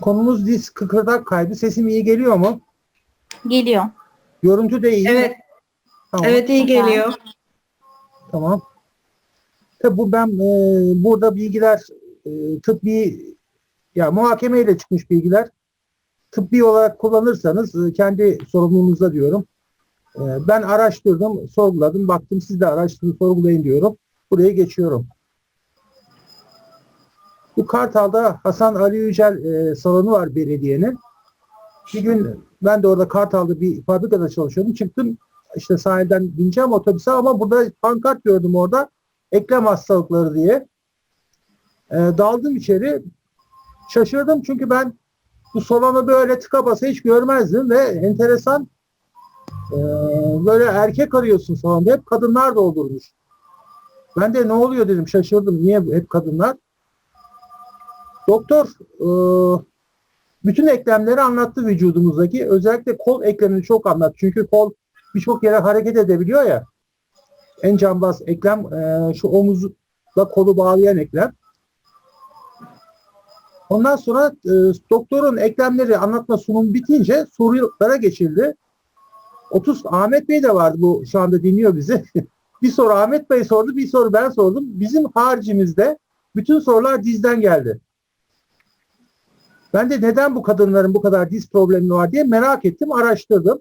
Konumuz diz kıkırdak kaybı. Sesim iyi geliyor mu? Geliyor. Görüntü de iyi. Evet, Tamam. evet iyi geliyor. Tamam. Tabi bu ben e, burada bilgiler e, tıbbi ya muhakemeyle çıkmış bilgiler tıbbi olarak kullanırsanız e, kendi sorumluluğunuzda diyorum. E, ben araştırdım, sorguladım, baktım siz de araştırın, sorgulayın diyorum. Buraya geçiyorum. Bu Kartal'da Hasan Ali Yücel e, salonu var belediyenin. Bir gün ben de orada Kartal'da bir fabrikada çalışıyordum. Çıktım işte sahilden bineceğim otobüse ama burada pankart gördüm orada. Eklem hastalıkları diye. E, daldım içeri. Şaşırdım çünkü ben bu salonu böyle tıka basa hiç görmezdim ve enteresan e, böyle erkek arıyorsun salonda. Hep kadınlar doldurmuş. Ben de ne oluyor dedim şaşırdım. Niye hep kadınlar? Doktor e, bütün eklemleri anlattı vücudumuzdaki. Özellikle kol eklemini çok anlattı. Çünkü kol birçok yere hareket edebiliyor ya. En cambaz eklem e, şu omuzla kolu bağlayan eklem. Ondan sonra e, doktorun eklemleri anlatma sunumu bitince sorulara geçildi. 30 Ahmet Bey de vardı bu şu anda dinliyor bizi. bir soru Ahmet Bey sordu, bir soru ben sordum. Bizim haricimizde bütün sorular dizden geldi. Ben de neden bu kadınların bu kadar diz problemi var diye merak ettim, araştırdım.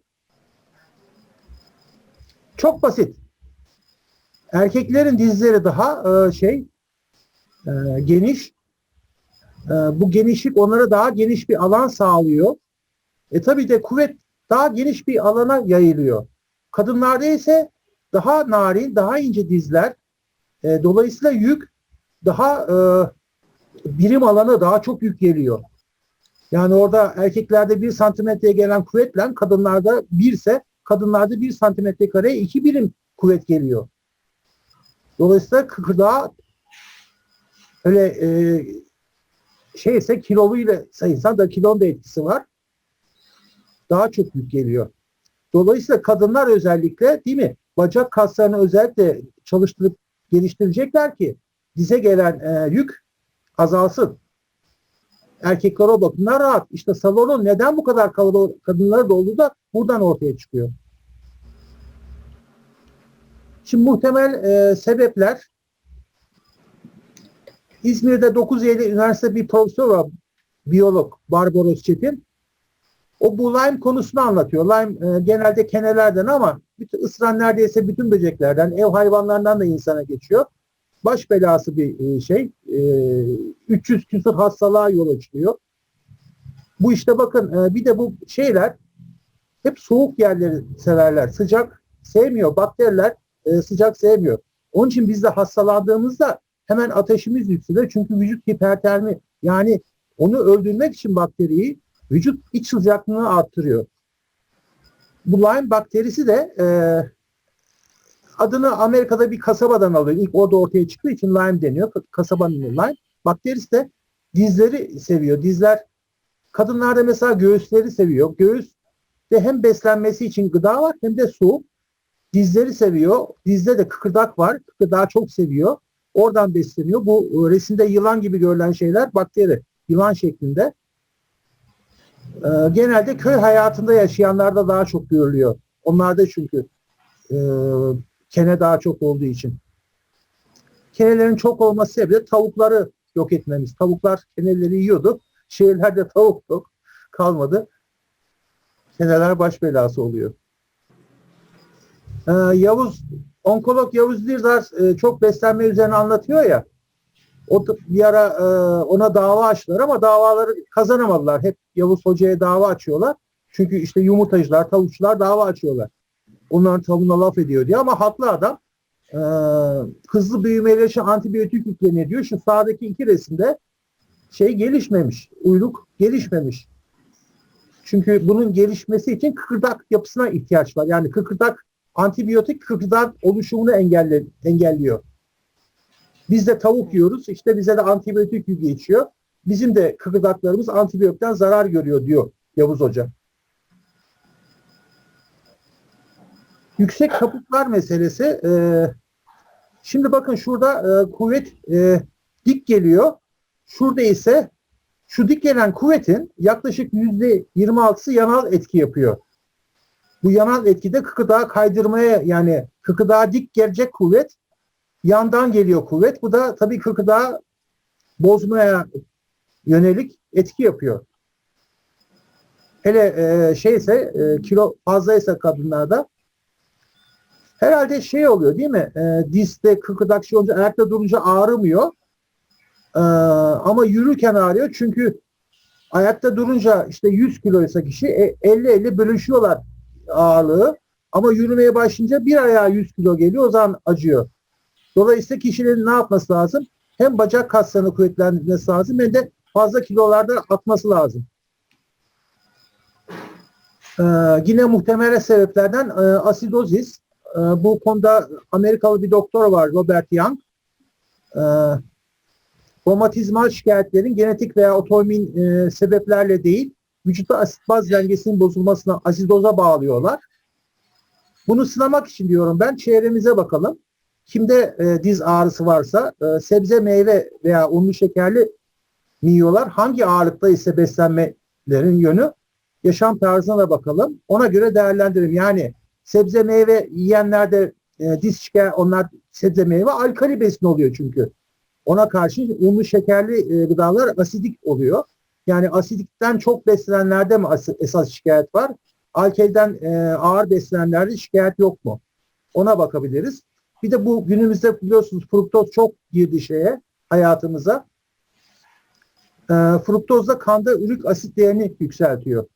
Çok basit. Erkeklerin dizleri daha e, şey e, geniş. E, bu genişlik onlara daha geniş bir alan sağlıyor. E tabii de kuvvet daha geniş bir alana yayılıyor. Kadınlarda ise daha narin, daha ince dizler. E, dolayısıyla yük daha e, birim alanı daha çok yük geliyor. Yani orada erkeklerde bir santimetreye gelen kuvvetle kadınlarda bir ise kadınlarda bir santimetre kareye iki birim kuvvet geliyor. Dolayısıyla kıkırdağa öyle e, şeyse kiloluyla sayılsa da kilon da etkisi var. Daha çok yük geliyor. Dolayısıyla kadınlar özellikle değil mi? Bacak kaslarını özellikle çalıştırıp geliştirecekler ki dize gelen e, yük azalsın. Erkekler o bakımdan rahat. İşte salonun neden bu kadar kalabalık kadınlara doldu da buradan ortaya çıkıyor. Şimdi muhtemel e, sebepler İzmir'de 9 Eylül Üniversitesi bir profesör var, biyolog Barbaros Çetin. O bu Lyme konusunu anlatıyor. Lyme e, genelde kenelerden ama bütün, ısıran neredeyse bütün böceklerden, ev hayvanlarından da insana geçiyor. Baş belası bir e, şey. E, 300 küsur hastalığa yol açıyor. Bu işte bakın e, bir de bu şeyler hep soğuk yerleri severler. Sıcak sevmiyor. Bakteriler e, sıcak sevmiyor. Onun için biz de hastalandığımızda hemen ateşimiz yükseliyor. Çünkü vücut hipertermi yani onu öldürmek için bakteriyi vücut iç sıcaklığını arttırıyor. Bu Lyme bakterisi de e, adını Amerika'da bir kasabadan alıyor. İlk orada ortaya çıktığı için Lyme deniyor. Kasabanın Lyme. Bakterisi de dizleri seviyor. Dizler kadınlarda mesela göğüsleri seviyor. Göğüs de hem beslenmesi için gıda var hem de su. Dizleri seviyor. Dizde de kıkırdak var. Kıkırdağı çok seviyor. Oradan besleniyor. Bu resimde yılan gibi görülen şeyler bakteri. Yılan şeklinde. Ee, genelde köy hayatında yaşayanlarda daha çok görülüyor. Onlarda çünkü e, kene daha çok olduğu için. Kenelerin çok olması sebebi tavukları yok etmemiz. Tavuklar keneleri yiyordu. Şehirlerde tavuk yok. Kalmadı. Keneler baş belası oluyor. Ee, Yavuz, onkolog Yavuz Dirdar e, çok beslenme üzerine anlatıyor ya. O bir ara e, ona dava açtılar ama davaları kazanamadılar. Hep Yavuz Hoca'ya dava açıyorlar. Çünkü işte yumurtacılar, tavukçular dava açıyorlar. Onların tavuğuna laf ediyor diye ama haklı adam. E, hızlı büyümeyle antibiyotik yükleniyor diyor. Şu sağdaki iki resimde şey gelişmemiş. Uyluk gelişmemiş. Çünkü bunun gelişmesi için kıkırdak yapısına ihtiyaç var. Yani kıkırdak antibiyotik kıkırdak oluşumunu engelle, engelliyor. Biz de tavuk yiyoruz. işte bize de antibiyotik geçiyor. Bizim de kıkırdaklarımız antibiyotikten zarar görüyor diyor Yavuz Hoca. Yüksek kabuklar meselesi. E, şimdi bakın şurada e, kuvvet e, dik geliyor. Şurada ise Şu dik gelen kuvvetin yaklaşık %26'sı yanal etki yapıyor. Bu yanal etkide kıkırdağı kaydırmaya yani kıkırdağa dik gelecek kuvvet yandan geliyor kuvvet. Bu da tabii kıkırdağı bozmaya yönelik etki yapıyor. Hele e, şeyse e, kilo fazlaysa kadınlarda herhalde şey oluyor değil mi? E, dizde kıkırdak şey olunca ayakta durunca ağrımıyor. E, ama yürürken ağrıyor çünkü ayakta durunca işte 100 kiloysa kişi e, 50-50 bölüşüyorlar ağırlığı. Ama yürümeye başlayınca bir ayağa 100 kilo geliyor o zaman acıyor. Dolayısıyla kişilerin ne yapması lazım? Hem bacak kaslarını kuvvetlendirmesi lazım hem de fazla kilolarda atması lazım. Ee, yine muhtemel sebeplerden e, asidozis. E, bu konuda Amerikalı bir doktor var Robert Young. E, romatizmal şikayetlerin genetik veya otoimmün e, sebeplerle değil, vücutta asit baz dengesinin bozulmasına asidoza bağlıyorlar. Bunu sınamak için diyorum ben çevremize bakalım. Kimde e, diz ağrısı varsa e, sebze, meyve veya unlu şekerli mi yiyorlar? Hangi ağırlıkta ise beslenmelerin yönü? Yaşam tarzına da bakalım. Ona göre değerlendirelim. Yani sebze, meyve yiyenlerde e, diz şeker, onlar sebze, meyve alkali besin oluyor çünkü. Ona karşı unlu şekerli e, gıdalar asidik oluyor. Yani asidikten çok beslenenlerde mi as- esas şikayet var? Alkaliden e, ağır beslenenlerde şikayet yok mu? Ona bakabiliriz. Bir de bu günümüzde biliyorsunuz fruktoz çok girdi şeye hayatımıza. E, fruktoz da kanda ürik asit değerini yükseltiyor.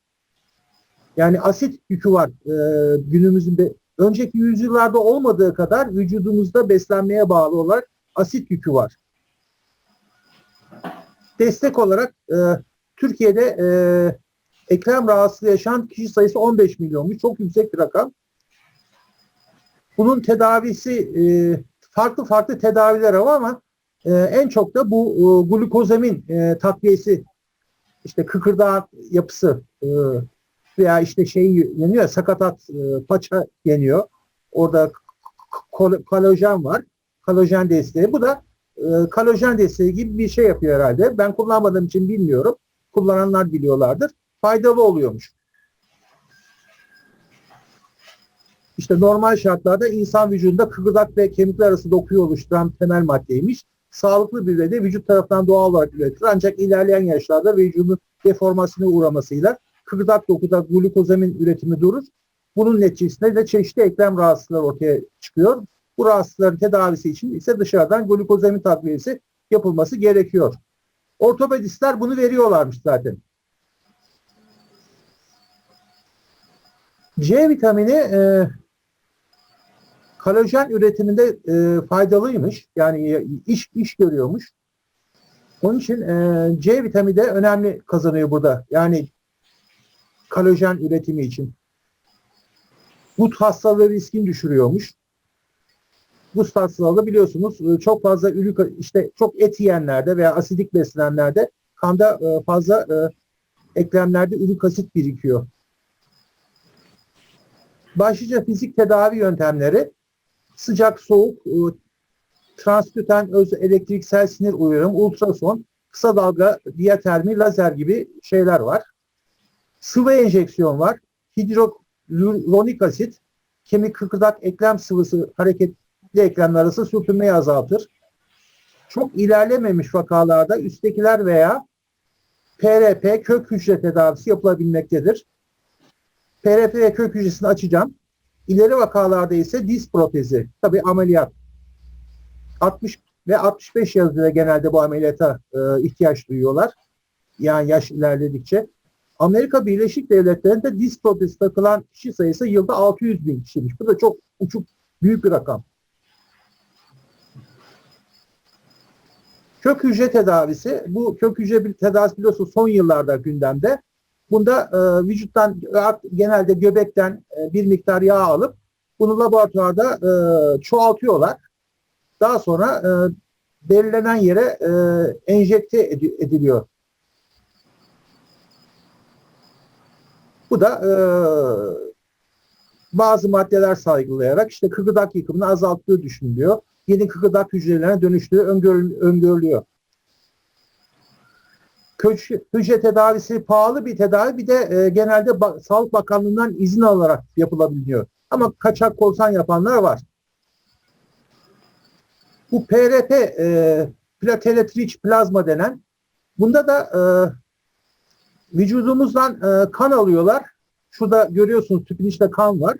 Yani asit yükü var e, günümüzün de önceki yüzyıllarda olmadığı kadar vücudumuzda beslenmeye bağlı olarak asit yükü var. Destek olarak e, Türkiye'de e, eklem rahatsızlığı yaşayan kişi sayısı 15 milyonmuş. Çok yüksek bir rakam. Bunun tedavisi e, farklı farklı tedaviler var ama e, en çok da bu e, glukozamin e, takviyesi işte kıkırdağ yapısı e, veya işte şey yeniyor sakatat e, paça yeniyor. Orada kol- kolajen var. Kolajen desteği. Bu da e, kolajen desteği gibi bir şey yapıyor herhalde. Ben kullanmadığım için bilmiyorum. Kullananlar biliyorlardır. Faydalı oluyormuş. İşte normal şartlarda insan vücudunda kıkırdak ve kemikler arası dokuyu oluşturan temel maddeymiş. Sağlıklı bir de vücut tarafından doğal olarak üretilir. Ancak ilerleyen yaşlarda vücudun deformasyona uğramasıyla kıkırdak dokuda glukozamin üretimi durur. Bunun neticesinde de çeşitli eklem rahatsızlıkları ortaya çıkıyor. Bu rahatsızlıkların tedavisi için ise dışarıdan glukozamin takviyesi yapılması gerekiyor. Ortopedistler bunu veriyorlarmış zaten. C vitamini e, kolajen üretiminde e, faydalıymış. Yani iş iş görüyormuş. Onun için e, C vitamini de önemli kazanıyor burada. Yani kolajen üretimi için. Gut hastalığı riskini düşürüyormuş. Gut hastalığı biliyorsunuz e, çok fazla ürük işte çok et yiyenlerde veya asidik beslenenlerde kanda e, fazla e, eklemlerde ürük asit birikiyor. Başlıca fizik tedavi yöntemleri sıcak, soğuk, transküten öz elektriksel sinir uyarım, ultrason, kısa dalga, diyatermi, lazer gibi şeyler var. Sıvı enjeksiyon var. Hidroklorik asit, kemik kıkırdak eklem sıvısı hareketli eklemler arası sürtünmeyi azaltır. Çok ilerlememiş vakalarda üsttekiler veya PRP kök hücre tedavisi yapılabilmektedir. PRP kök hücresini açacağım. İleri vakalarda ise diz protezi, tabi ameliyat. 60 ve 65 yazında genelde bu ameliyata e, ihtiyaç duyuyorlar. Yani yaş ilerledikçe. Amerika Birleşik Devletleri'nde diz protezi takılan kişi sayısı yılda 600 bin kişiymiş. Bu da çok uçuk büyük bir rakam. Kök hücre tedavisi, bu kök hücre tedavisi biliyorsunuz son yıllarda gündemde. Bunda e, vücuttan genelde göbekten e, bir miktar yağ alıp bunu laboratuvarda e, çoğaltıyorlar. Daha sonra e, belirlenen yere e, enjekte ed- ediliyor. Bu da e, bazı maddeler saygılayarak işte kıkırdak yıkımını azalttığı düşünülüyor. Yeni kıkırdak hücrelerine dönüştüğü öngörül- öngörülüyor. köç, hücre tedavisi pahalı bir tedavi bir de e, genelde Ba- Sağlık Bakanlığı'ndan izin alarak yapılabiliyor. Ama kaçak korsan yapanlar var. Bu PRP e, platelet rich plazma denen bunda da e, vücudumuzdan e, kan alıyorlar. Şurada görüyorsunuz tüpün içinde kan var.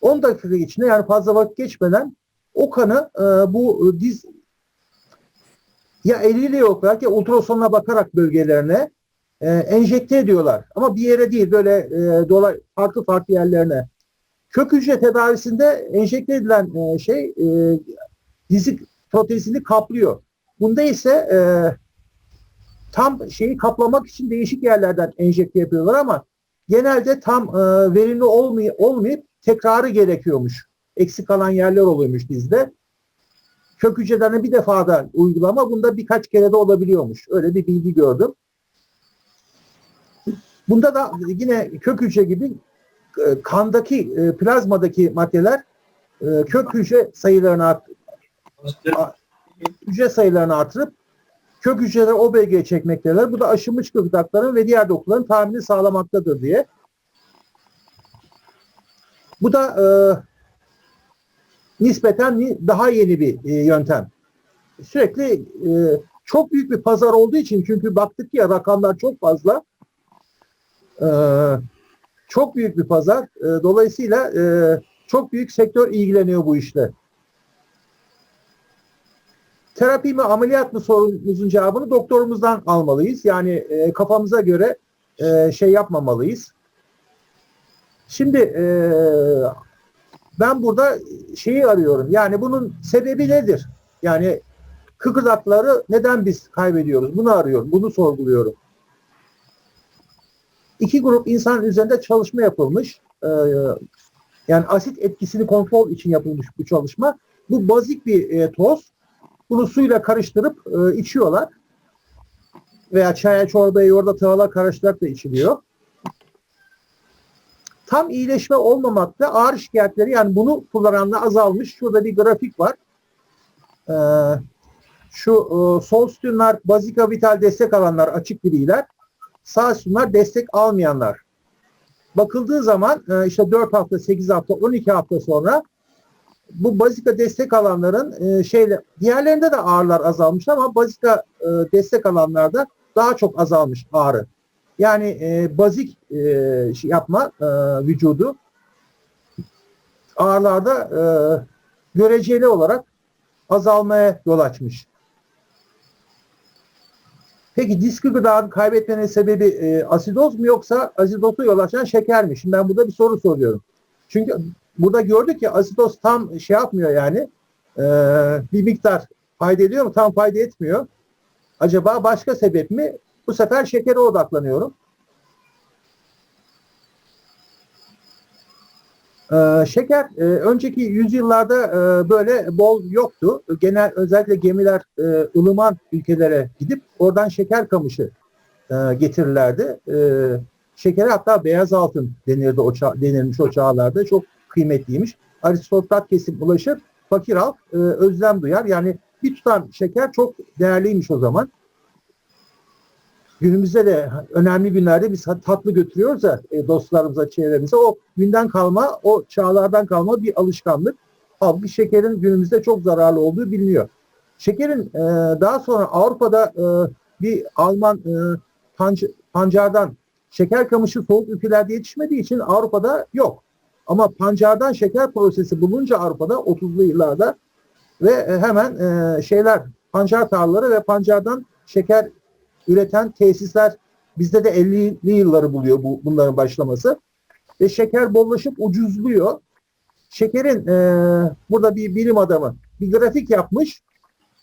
10 dakika içinde yani fazla vakit geçmeden o kanı e, bu diz ya eliyle yok belki ultrasonla bakarak bölgelerine e, enjekte ediyorlar. Ama bir yere değil böyle e, dolay, farklı farklı yerlerine. Kök hücre tedavisinde enjekte edilen e, şey e, dizi protezini kaplıyor. Bunda ise e, tam şeyi kaplamak için değişik yerlerden enjekte yapıyorlar ama genelde tam e, verimli olmay olmayıp tekrarı gerekiyormuş. Eksik kalan yerler oluyormuş dizde. Kök hücrelerine bir defa da uygulama bunda birkaç kere de olabiliyormuş. Öyle bir bilgi gördüm. Bunda da yine kök hücre gibi e, kandaki e, plazmadaki maddeler e, kök hücre sayılarını art, hücre sayılarını artırıp kök hücreleri o bölgeye çekmektedir. Bu da aşınmış gıdakların ve diğer dokuların tahammülünü sağlamaktadır diye. Bu da e, nispeten ni- daha yeni bir e, yöntem. Sürekli e, çok büyük bir pazar olduğu için çünkü baktık ya rakamlar çok fazla. E, çok büyük bir pazar. E, dolayısıyla e, çok büyük sektör ilgileniyor bu işle. Terapi mi ameliyat mı sorumuzun cevabını doktorumuzdan almalıyız. Yani e, kafamıza göre e, şey yapmamalıyız. Şimdi e, ben burada şeyi arıyorum. Yani bunun sebebi nedir? Yani kıkırdakları neden biz kaybediyoruz? Bunu arıyorum. Bunu sorguluyorum. İki grup insan üzerinde çalışma yapılmış. Ee, yani asit etkisini kontrol için yapılmış bu çalışma. Bu bazik bir e, toz. Bunu suyla karıştırıp e, içiyorlar. Veya çaya, çorbaya, yoğurda, tavalar karıştırarak da içiliyor tam iyileşme olmamakta ağır şikayetleri yani bunu kullananlar azalmış. Şurada bir grafik var. Ee, şu e, sol sütunlar bazika vital destek alanlar açık griler. Sağ sütunlar destek almayanlar. Bakıldığı zaman e, işte 4 hafta, 8 hafta, 12 hafta sonra bu bazika destek alanların e, şeyle diğerlerinde de ağrılar azalmış ama bazika e, destek alanlarda daha çok azalmış ağrı. Yani e, bazik e, şey yapma e, vücudu ağrılarda e, göreceli olarak azalmaya yol açmış. Peki diski gıdanın kaybetmenin sebebi e, asidoz mu yoksa asidozu yol açan şeker mi? Şimdi ben burada bir soru soruyorum. Çünkü burada gördük ki asidoz tam şey yapmıyor yani e, bir miktar fayda ediyor mu? Tam fayda etmiyor. Acaba başka sebep mi? Bu sefer şekere odaklanıyorum. Ee, şeker e, önceki yüzyıllarda e, böyle bol yoktu. Genel özellikle gemiler e, ılıman ülkelere gidip oradan şeker kamışı e, getirirlerdi. E, şekere hatta beyaz altın denirdi o çağ, denilmiş o çağlarda. Çok kıymetliymiş. Aristokrat kesim ulaşır, fakir halk e, özlem duyar. Yani bir tutam şeker çok değerliymiş o zaman günümüzde de önemli günlerde biz tatlı götürüyoruz ya e, dostlarımıza, çevremize. O günden kalma, o çağlardan kalma bir alışkanlık. Halbuki şekerin günümüzde çok zararlı olduğu biliniyor. Şekerin e, daha sonra Avrupa'da e, bir Alman e, panc pancardan şeker kamışı soğuk ülkelerde yetişmediği için Avrupa'da yok. Ama pancardan şeker prosesi bulunca Avrupa'da 30'lu yıllarda ve e, hemen e, şeyler pancar tarlaları ve pancardan şeker üreten tesisler bizde de 50'li yılları buluyor bu bunların başlaması. Ve şeker bollaşıp ucuzluyor. Şekerin e, burada bir bilim adamı bir grafik yapmış.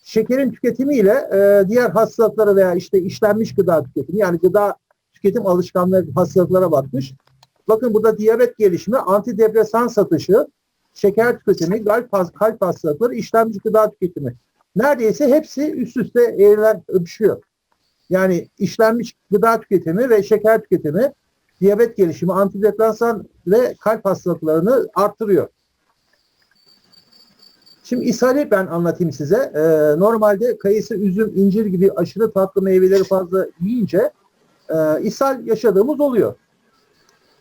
Şekerin tüketimiyle e, diğer hastalıklara veya işte işlenmiş gıda tüketimi yani gıda tüketim alışkanlığı hastalıklara bakmış. Bakın burada diyabet gelişimi, antidepresan satışı, şeker tüketimi, kalp, kalp hastalıkları, işlenmiş gıda tüketimi. Neredeyse hepsi üst üste eğriler öpüşüyor. Yani işlenmiş gıda tüketimi ve şeker tüketimi diyabet gelişimi, antidepresan ve kalp hastalıklarını arttırıyor. Şimdi ishali ben anlatayım size. Ee, normalde kayısı, üzüm, incir gibi aşırı tatlı meyveleri fazla yiyince e, ishal yaşadığımız oluyor.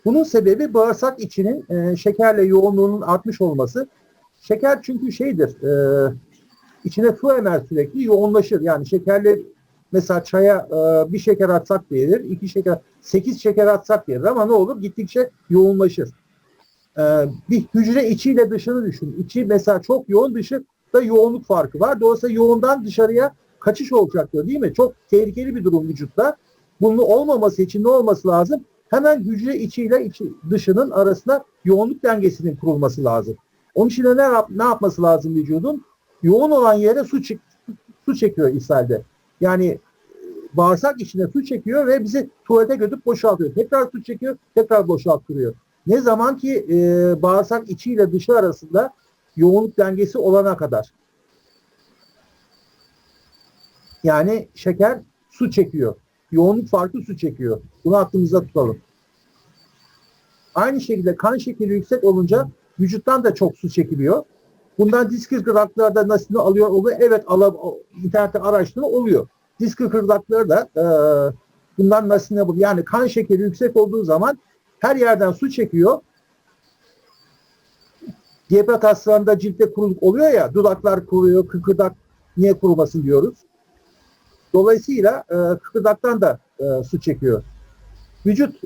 Bunun sebebi bağırsak içinin e, şekerle yoğunluğunun artmış olması. Şeker çünkü şeydir, e, içine su emer sürekli yoğunlaşır. Yani şekerli mesela çaya e, bir şeker atsak yenir, iki şeker, sekiz şeker atsak yenir ama ne olur? Gittikçe yoğunlaşır. E, bir hücre içiyle dışını düşün. İçi mesela çok yoğun, dışı da yoğunluk farkı var. Dolayısıyla yoğundan dışarıya kaçış olacak diyor değil mi? Çok tehlikeli bir durum vücutta. Bunun olmaması için ne olması lazım? Hemen hücre içiyle içi, dışının arasında yoğunluk dengesinin kurulması lazım. Onun için de ne, yap, ne yapması lazım vücudun? Yoğun olan yere su, çek, su çekiyor ishalde. Yani e, bağırsak içine su çekiyor ve bizi tuvalete götürüp boşaltıyor. Tekrar su çekiyor, tekrar boşalttırıyor. Ne zaman ki e, bağırsak içiyle dışı arasında yoğunluk dengesi olana kadar. Yani şeker su çekiyor. Yoğunluk farkı su çekiyor. Bunu aklımızda tutalım. Aynı şekilde kan şekeri yüksek olunca vücuttan da çok su çekiliyor. Bundan disk kırgıraklarda nasıl alıyor oluyor? Evet ala, internette araştırma oluyor. Disk kırgırakları da e, bundan nasıl ne Yani kan şekeri yüksek olduğu zaman her yerden su çekiyor. Diyabet hastalarında ciltte kuruluk oluyor ya, dudaklar kuruyor, kıkırdak niye kurumasın diyoruz. Dolayısıyla e, kıkırdaktan da e, su çekiyor. Vücut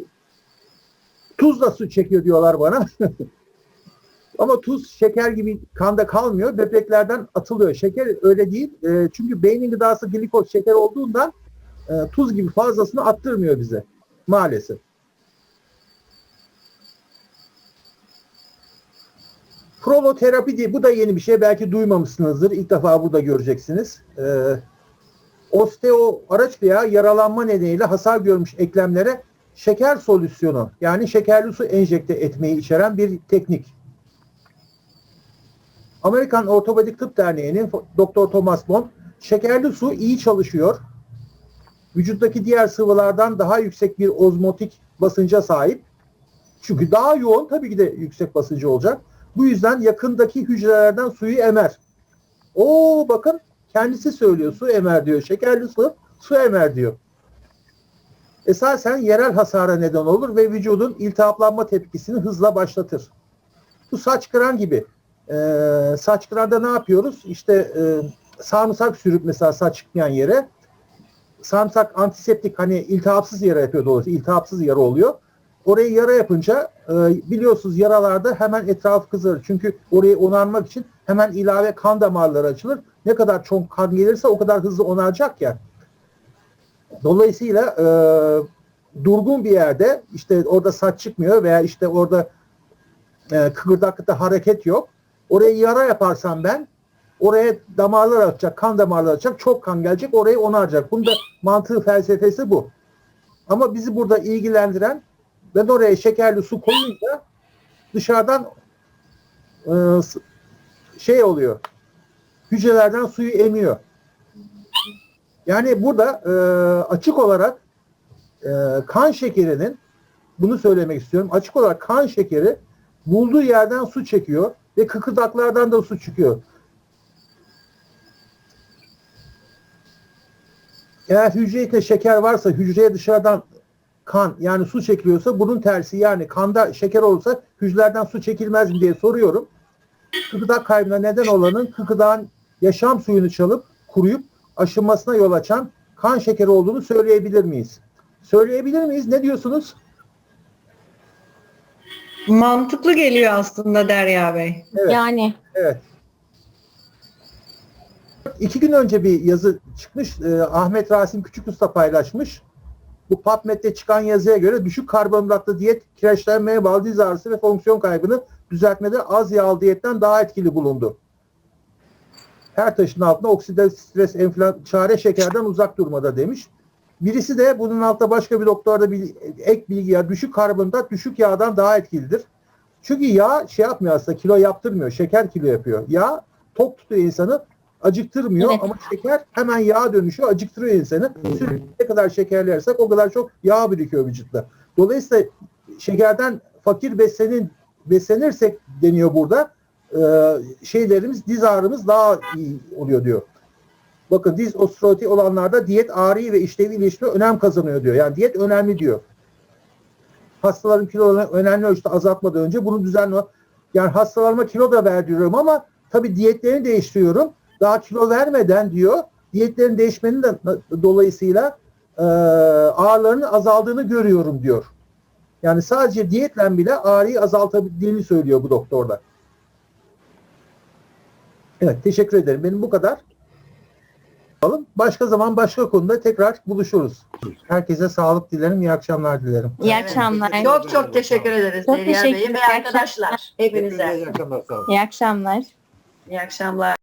tuzla su çekiyor diyorlar bana. Ama tuz şeker gibi kanda kalmıyor. Böbreklerden atılıyor. Şeker öyle değil. E, çünkü beynin gıdası glikoz şeker olduğundan e, tuz gibi fazlasını attırmıyor bize. Maalesef. Proloterapi diye bu da yeni bir şey. Belki duymamışsınızdır. İlk defa burada göreceksiniz. Ee, osteo araç veya yaralanma nedeniyle hasar görmüş eklemlere şeker solüsyonu yani şekerli su enjekte etmeyi içeren bir teknik. Amerikan Ortopedik Tıp Derneği'nin Dr. Thomas Bond şekerli su iyi çalışıyor. Vücuttaki diğer sıvılardan daha yüksek bir ozmotik basınca sahip. Çünkü daha yoğun tabii ki de yüksek basıncı olacak. Bu yüzden yakındaki hücrelerden suyu emer. Oo bakın kendisi söylüyor su emer diyor. Şekerli su su emer diyor. Esasen yerel hasara neden olur ve vücudun iltihaplanma tepkisini hızla başlatır. Bu saç kıran gibi. Ee, saç kıranda ne yapıyoruz? İşte e, sarımsak sürüp mesela saç çıkmayan yere sarımsak antiseptik hani iltihapsız yara yapıyor dolayısıyla iltihapsız yara oluyor. Orayı yara yapınca e, biliyorsunuz yaralarda hemen etrafı kızarır. Çünkü orayı onarmak için hemen ilave kan damarları açılır. Ne kadar çok kan gelirse o kadar hızlı onaracak ya. Dolayısıyla e, durgun bir yerde işte orada saç çıkmıyor veya işte orada e, kıkırdakta hareket yok. Oraya yara yaparsam ben oraya damarlar açacak, kan damarlar açacak, çok kan gelecek, orayı onaracak. Bunun da mantığı felsefesi bu. Ama bizi burada ilgilendiren ben oraya şekerli su koyunca dışarıdan e, şey oluyor. Hücrelerden suyu emiyor. Yani burada e, açık olarak e, kan şekerinin bunu söylemek istiyorum. Açık olarak kan şekeri bulduğu yerden su çekiyor ve kıkırdaklardan da su çıkıyor. Eğer hücrede şeker varsa hücreye dışarıdan kan yani su çekiliyorsa bunun tersi yani kanda şeker olursa hücrelerden su çekilmez mi diye soruyorum. Kıkırdak kaybına neden olanın kıkırdağın yaşam suyunu çalıp kuruyup aşınmasına yol açan kan şekeri olduğunu söyleyebilir miyiz? Söyleyebilir miyiz? Ne diyorsunuz? Mantıklı geliyor aslında Derya Bey. Evet. Yani Evet. İki gün önce bir yazı çıkmış. e, Ahmet Rasim Küçük Usta paylaşmış. Bu PubMed'de çıkan yazıya göre düşük karbonhidratlı diyet kireçlenmeye bağlı diz ağrısı ve fonksiyon kaybını düzeltmede az yağlı diyetten daha etkili bulundu. Her taşın altında oksidatif stres, enflasyon, çare şekerden uzak durmada demiş. Birisi de bunun altında başka bir doktorda bir ek bilgi ya düşük karbonhidrat düşük yağdan daha etkilidir. Çünkü yağ şey yapmıyor aslında kilo yaptırmıyor. Şeker kilo yapıyor. Yağ tok tutuyor insanı acıktırmıyor Evet. ama şeker hemen yağa dönüşüyor acıktırıyor insanı. Sürekli ne kadar şekerli yersek o kadar çok yağ birikiyor vücutta. Dolayısıyla şekerden fakir beslenin, beslenirsek deniyor burada e, şeylerimiz, diz ağrımız daha iyi oluyor diyor. Bakın diz osteoaroti olanlarda diyet ağrıyı ve işlevi iyileştirme önem kazanıyor diyor. Yani diyet önemli diyor. Hastaların kilolarını önemli ölçüde azaltmadan önce bunu düzenli yani hastalarıma kilo da verdiriyorum ama tabii diyetlerini değiştiriyorum. Daha kilo vermeden diyor diyetlerin değişmenin de dolayısıyla e, ağrılarının azaldığını görüyorum diyor. Yani sadece diyetle bile ağrıyı azaltabildiğini söylüyor bu doktorlar. Evet teşekkür ederim. Benim bu kadar. Başka zaman başka konuda tekrar buluşuruz. Herkese sağlık dilerim. iyi akşamlar dilerim. İyi Evet, akşamlar. Çok çok teşekkür ederiz Çok Derya Bey'e ve arkadaşlar. Hepinize. İyi akşamlar. İyi akşamlar.